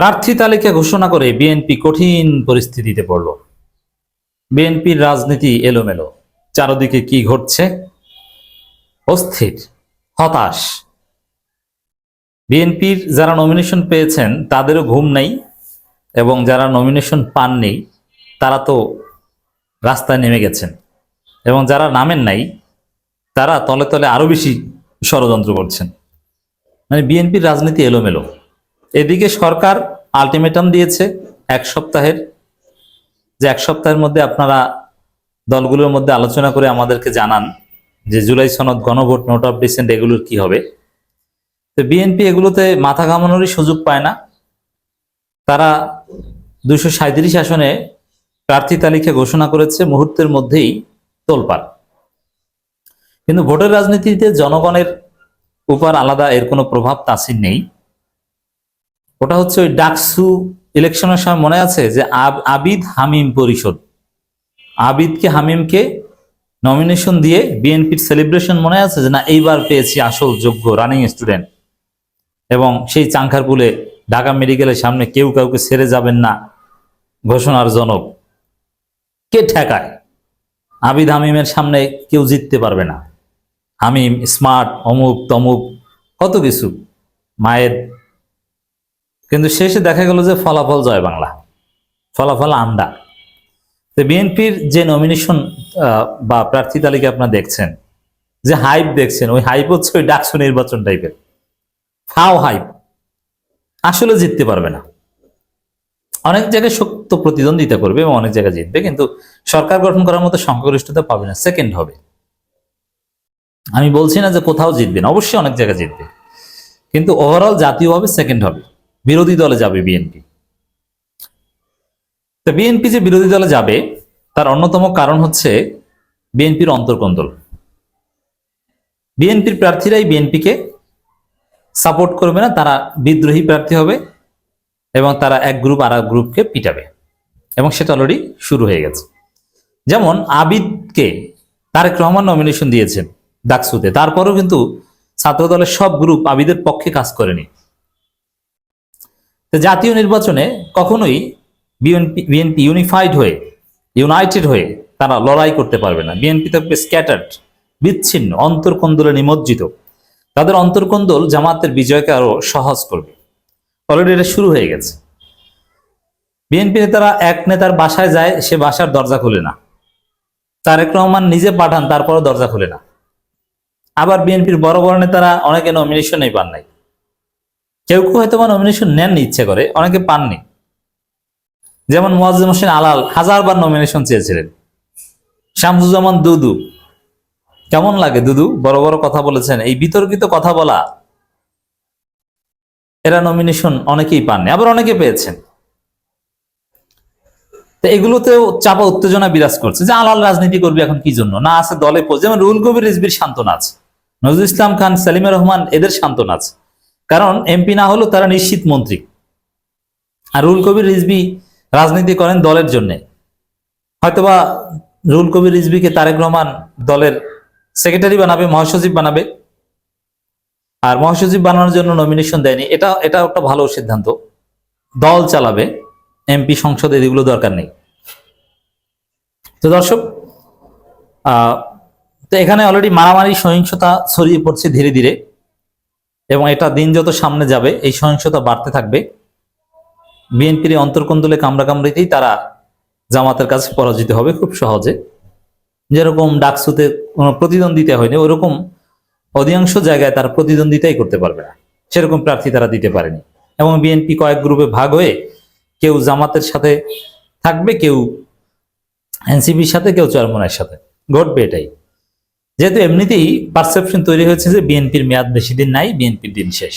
প্রার্থী তালিকা ঘোষণা করে বিএনপি কঠিন পরিস্থিতিতে পড়ল। বিএনপির রাজনীতি এলোমেলো। চারদিকে কি ঘটছে? অস্থির, হতাশ। বিএনপির যারা নমিনেশন পেয়েছেন, তাদেরও ঘুম নেই এবং যারা নমিনেশন পাননি, তারা তো রাস্তায় নেমে গেছেন এবং যারা নামেন নাই, তারা তলে তলে আরও বেশি ষড়যন্ত্র করছেন। মানে বিএনপির রাজনীতি এলোমেলো। এদিকে সরকার আলটিমেটাম দিয়েছে এক সপ্তাহের, যে এক সপ্তাহের মধ্যে আপনারা দলগুলোর মধ্যে আলোচনা করে আমাদেরকে জানান যে জুলাই সনদ, গণভোট, নোট অফ ডিসেন্ট এগুলোর কি হবে। তো বিএনপি এগুলোতে মাথা ঘামানোরই সুযোগ পায় না। তারা দুশো সাঁত্রিশ আসনে প্রার্থী তালিকা ঘোষণা করেছে, মুহূর্তের মধ্যেই তোলপাড়। কিন্তু ভোটের রাজনীতিতে জনগণের উপর আলাদা এর কোনো প্রভাব তাসির নেই। ওটা হচ্ছে ওই ডাকসু ইলেকশনের সময় মনে আছে যে আব- আবিদ হামিম পরিষদ। আবিদকে হামিমকে নমিনেশন দিয়ে বিএনপির সেলিব্রেশন মনে আছে যে না, এইবার পেয়েছি আসল যোগ্য রানিং স্টুডেন্ট এবং সেই চাঙ্খারপুলে ঢাকা মেডিকেলের সামনে কেউ কাউকে ছেড়ে যাবেন না ঘোষণার জনক। কে ঠেকায়? আবিদ হামিমের সামনে কেউ জিততে পারবে না। হামিম স্মার্ট অমুক, তমুক, কত কিছু। মায়ের কিন্তু শেষে দেখা গেল যে ফলাফল জয় বাংলা। ফলাফল আন্ডা। তো বিএনপির যে নমিনেশন বা প্রার্থী তালিকা আপনারা দেখছেন, যে হাইপ দেখছেন, ওই হাইপ হচ্ছে ওই ডাকসু নির্বাচন টাইপের ফাও হাইপ আসলে জিততে পারবে না। অনেক জায়গায় শক্ত প্রতিদ্বন্দ্বিতা করবে এবং অনেক জায়গায় জিতবে, কিন্তু সরকার গঠন করার মতো সংখ্যাগরিষ্ঠতা পাবে না। সেকেন্ড হবে। আমি বলছি না যে কোথাও জিতবে না, অবশ্যই অনেক জায়গায় জিতবে। কিন্তু ওভারঅল জাতীয়ভাবে সেকেন্ড হবে। বিরোধী দলে যাবে বিএনপি। তো বিএনপি যে বিরোধী দলে যাবে, তার অন্যতম কারণ হচ্ছে বিএনপির অন্তর্কন্দল। বিএনপির প্রার্থীরাই বিএনপিকে সাপোর্ট করবে না, তারা বিদ্রোহী প্রার্থী হবে এবং তারা এক গ্রুপ আর এক গ্রুপকে পিটাবে। এবং সেটা অলরেডি শুরু হয়ে গেছে। যেমন আবিদকে তারেক রহমান নমিনেশন দিয়েছেন ডাকসুতে। তারপরেও কিন্তু ছাত্র দলের সব গ্রুপ আবিদের পক্ষে কাজ করেনি। তো জাতীয় নির্বাচনে কখনোই বিএনপি বিএনপি ইউনিফাইড হয়ে ইউনাইটেড হয়ে তারা লড়াই করতে পারবে না। বিএনপি থাকবে স্ক্যাটার্ড বিচ্ছিন্ন, অন্তর্কন্দলে নিমজ্জিত। তাদের অন্তর্কন্দল জামাতের বিজয়কে আরও সহজ করবে। অলরেডি এটা শুরু হয়ে গেছে। বিএনপি নেতারা এক নেতার বাসায় যায়, সে বাসার দরজা খুলে না। তারেক রহমান নিজে পাঠান, তারপরও দরজা খুলে না। আবার বিএনপির বড় বড় নেতারা অনেকে নমিনেশনই পান নাই। কেউ কেউ হয়তো নমিনেশন নেননি, ইচ্ছে করে, অনেকে পাননি। যেমন মোয়াজ্জেম হোসেন আলাল হাজারবার নমিনেশন চেয়েছিলেন। শামসুজ্জামান দুদু, কেমন লাগে দুদু? বড় বড় কথা বলেছেন, এই বিতর্কিত কথা বলা। এরা নমিনেশন অনেকেই পাননি, আবার অনেকে পেয়েছেন। তো এগুলোতেও চাপা উত্তেজনা বিরাজ করছে যে আলাল রাজনীতি করবে এখন কি জন্য? না আছে দলে যেমন রুল কবির রিজবির সান্ত্বনা আছে নজরুল ইসলাম খান, সালিমা রহমান, এদের সান্ত্বনা আছে কারণ এমপি না হলেও তারা নিশ্চিত মন্ত্রী। আর রুল কবির রিজবি রাজনীতি করেন দলের জন্য। হয়তোবা রুল কবির রিজবিকে তারেক রহমান দলের সেক্রেটারি বানাবে, মহাসচিব বানাবে। আর মহাসচিব বানানোর জন্য নমিনেশন দেয়নি। এটা এটা একটা ভালো সিদ্ধান্ত। দল চালাবে, এমপি, সংসদে এগুলো দরকার নেই। তো দর্শক তো এখানে অলরেডি মারামারি, সহিংসতা ছড়িয়ে পড়ছে ধীরে ধীরে। এবং এটা দিন যত সামনে যাবে, এই সহিংসতা বাড়তে থাকবে। বিএনপির অন্তর্কন্দলে কামড়াকামড়িতেই তারা জামাতের কাছে পরাজিত হবে খুব সহজে। যেরকম ডাকসুতে কোনো প্রতিদ্বন্দ্বিতা হয়নি, ওরকম অধিকাংশ জায়গায় তারা প্রতিদ্বন্দ্বিতাই করতে পারবে না। সেরকম প্রার্থী তারা দিতে পারেনি। এবং বিএনপি কয়েক গ্রুপে ভাগ হয়ে কেউ জামাতের সাথে থাকবে, কেউ এনসিপির সাথে, কেউ চরমনের সাথে। ঘটবে এটাই। যেহেতু এমনিতেই পারসেপশন তৈরি হয়েছে যে বিএনপির মেয়াদ বেশি দিন নাই বিএনপির দিন শেষ।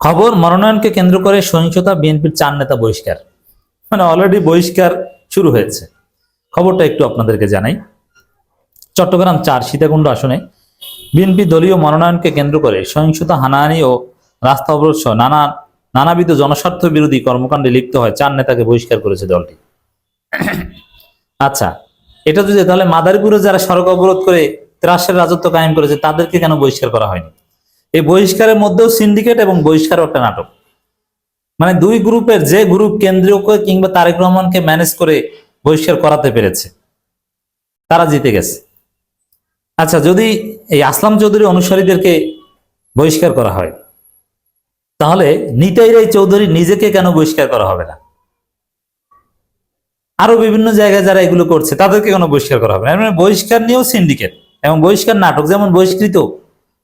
খবর মনোনয়নকে কেন্দ্র করে সহিংসতা বিএনপির চার নেতা বহিষ্কার। মানে অলরেডি বহিষ্কার শুরু হয়েছে। খবরটা একটু আপনাদেরকে জানাই। চট্টগ্রাম চার সীতাকুণ্ড আসনে বিএনপি দলীয় মনোনয়নকে কেন্দ্র করে সহিংসতা, হানাহানি ও রাস্তা অবরোধ সহ নানা, নানাবিধ জনস্বার্থ বিরোধী কর্মকাণ্ডে লিপ্ত হয় চার নেতাকে বহিষ্কার করেছে দলটি। আচ্ছা এটা যদি তাহলে মাদারীপুরে যারা সড়ক অবরোধ করে ত্রাসের রাজত্ব কায়েম করেছে, তাদেরকে কেন বহিষ্কার করা হয়নি? এই বহিষ্কারের মধ্যেও সিন্ডিকেট এবং বহিষ্কারও একটা নাটক। মানে দুই গ্রুপের যে গ্রুপ কেন্দ্রীয় কিংবা তারেক রহমানকে ম্যানেজ করে বহিষ্কার করাতে পেরেছে, তারা জিতে গেছে। আচ্ছা যদি এই আসলাম চৌধুরী অনুসারীদেরকে বহিষ্কার করা হয়, তাহলে নিতাই রায় চৌধুরী নিজেকে কেন বহিষ্কার করা হবে না? আরও বিভিন্ন জায়গায় যারা এগুলো করছে, তাদেরকে কেন বহিষ্কার করা হবে না? মানে বহিষ্কার নিয়েও সিন্ডিকেট এবং বহিষ্কার নাটক, যেমন বহিষ্কৃত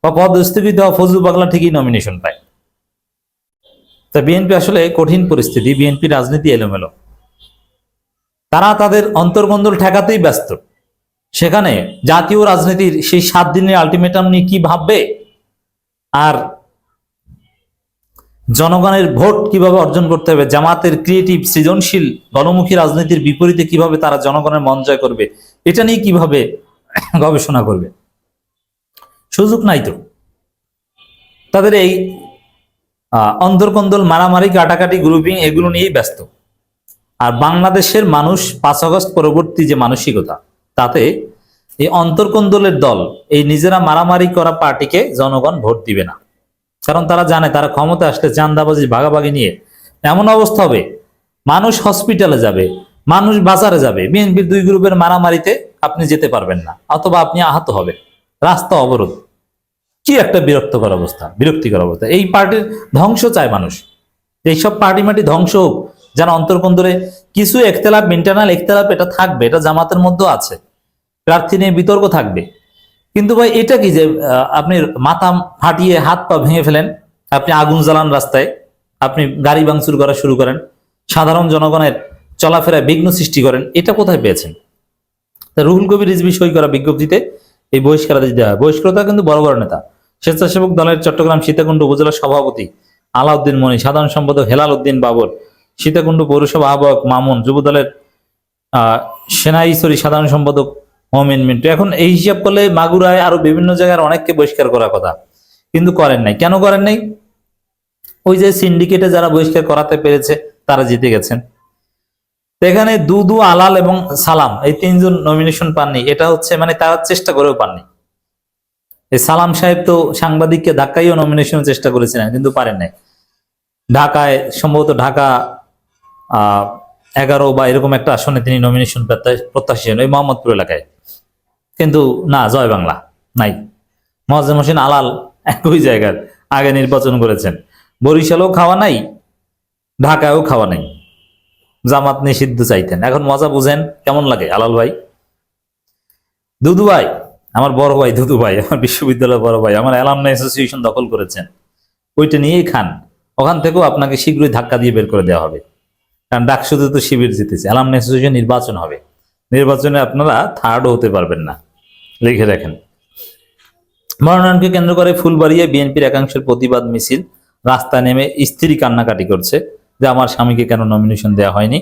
বা পদস্থগিত ফজলু পাগলা ঠিকই নমিনেশন পায়। তা বিএনপি আসলে কঠিন পরিস্থিতি বিএনপি রাজনীতি এলোমেলো। তারা তাদের অন্তর্গন্দল ঠেকাতেই ব্যস্ত। সেখানে জাতীয় রাজনীতির সেই সাত দিনের আলটিমেটাম নিয়ে কি ভাববে? আর জনগণের ভোট কীভাবে অর্জন করতে হবে জামাতের ক্রিয়েটিভ সৃজনশীল গণমুখী রাজনীতির বিপরীতে কীভাবে তারা জনগণের মন জয় করবে এটা নিয়ে কীভাবে গবেষণা করবে? সুযোগ নাই তো। তাদের এই আহ, অন্তর্কন্দল মারামারি কাটাকাটি গ্রুপিং এগুলো নিয়েই ব্যস্ত। আর বাংলাদেশের মানুষ পাঁচ আগস্ট পরবর্তী যে মানসিকতা তাতে এই অন্তর্কন্দলের দল এই নিজেরা মারামারি করা পার্টিকে জনগণ ভোট দিবে না। কারণ তারা জানে, তারা ক্ষমতা আসলে চান্দাবাজি ভাগাভাগি নিয়ে এমন অবস্থা হবে, মানুষ হসপিটালে যাবে, মানুষ বাজারে যাবে বিএনপির দুই গ্রুপের মারামারিতে আপনি যেতে পারবেন না, অথবা আপনি আহত হবেন। রাস্তা অবরোধ। কি একটা বিরক্তকর অবস্থা, বিরক্তিকর অবস্থা। এই পার্টির ধ্বংস চায় মানুষ। এইসব পার্টি মাটি ধ্বংস হোক, যেন অন্তর্কন্দরে কিছু একতলাপ ইন্টারনাল একতলাপ এটা থাকবে, এটা জামাতের মধ্যেও আছে। প্রার্থী নিয়ে বিতর্ক থাকবে। কিন্তু ভাই, এটা কি যে আপনি মাথা ফাটিয়ে হাত পা ভেঙে ফেলেন, আপনি আগুন জ্বালান রাস্তায়, আপনি গাড়ি ভাঙচুর করা শুরু করেন, সাধারণ জনগণের চলাফেরায় বিঘ্ন সৃষ্টি করেন, এটা কোথায় পেয়েছেন? রুহুল কবির রিজবি সই করা বিজ্ঞপ্তিতে এই বহিষ্কারাদেশ দেওয়া হয়। বহিষ্কৃত কিন্তু বড় বড় নেতা। স্বেচ্ছাসেবক দলের চট্টগ্রাম সীতাকুণ্ড উপজেলা সভাপতি আলাউদ্দিন মনি, সাধারণ সম্পাদক হেলাল উদ্দিন বাবর, সীতাকুণ্ড পৌরসভা আহ্বায়ক মামুন যুব দলের আহ সেনাইশ্বরী সাধারণ সম্পাদক মমিন মিন্টু এখন এই হিসাব করলে মাগুরায় আরও বিভিন্ন জায়গার অনেককে বহিষ্কার করার কথা, কিন্তু করেন নাই। কেন করেন নাই? ওই যে সিন্ডিকেটে যারা বহিষ্কার করাতে পেরেছে, তারা জিতে গেছেন। এখানে দুদু আলাল এবং সালাম, এই তিনজন নমিনেশন পাননি। এটা হচ্ছে মানে তারা চেষ্টা করেও পাননি। এই সালাম সাহেব তো সাংবাদিককে ধাক্কাইও নমিনেশনের চেষ্টা করেছিলেন, কিন্তু পারেন নাই। ঢাকায় সম্ভবত ঢাকা, আহ, এগারো বা এরকম একটা আসনে তিনি নমিনেশন প্রত্যাশী হন, ওই মোহাম্মদপুর এলাকায়। কিন্তু না, জয় বাংলা নাই। মহাজম হোসেন আলাল একই জায়গার, আগে নির্বাচন করেছেন। বরিশালেও খাওয়া নাই, ঢাকায়ও খাওয়া নাই। জামাত নিষিদ্ধ চাইতেন। এখন মজা বুঝেন, কেমন লাগে? আলাল ভাই? দুদু ভাই, আমার বড় ভাই, দুদু ভাই, আমার বিশ্ববিদ্যালয়ের বড় ভাই, আমার অ্যালামনা অ্যাসোসিয়েশন দখল করেছেন। ওইটা নিয়েই খান। ওখান থেকেও আপনাকে শীঘ্রই ধাক্কা দিয়ে বের করে দেওয়া হবে। কারণ ডাকসুতে তো শিবির জিতেছে অ্যালামনা অ্যাসোসিয়েশন নির্বাচন হবে। নির্বাচনে আপনারা থার্ডও হতে পারবেন না। লিখে রাখেন। মনোনয়নকে কেন্দ্র করে ফুলবাড়িয়ে বিএনপির একাংশের প্রতিবাদ মিছিল। রাস্তায় নেমে স্ত্রী কান্নাকাটি করছে, যে আমার স্বামীকে কেন নমিনেশন দেওয়া হয়নি?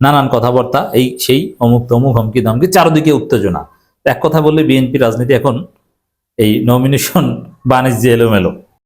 নানান কথাবার্তা, এই সেই অমুক তমুক হমকি ধমকি, চারদিকে উত্তেজনা। এক কথা বললে বিএনপি রাজনীতি এখন এই নমিনেশন বাণিজ্য এলোমেলো।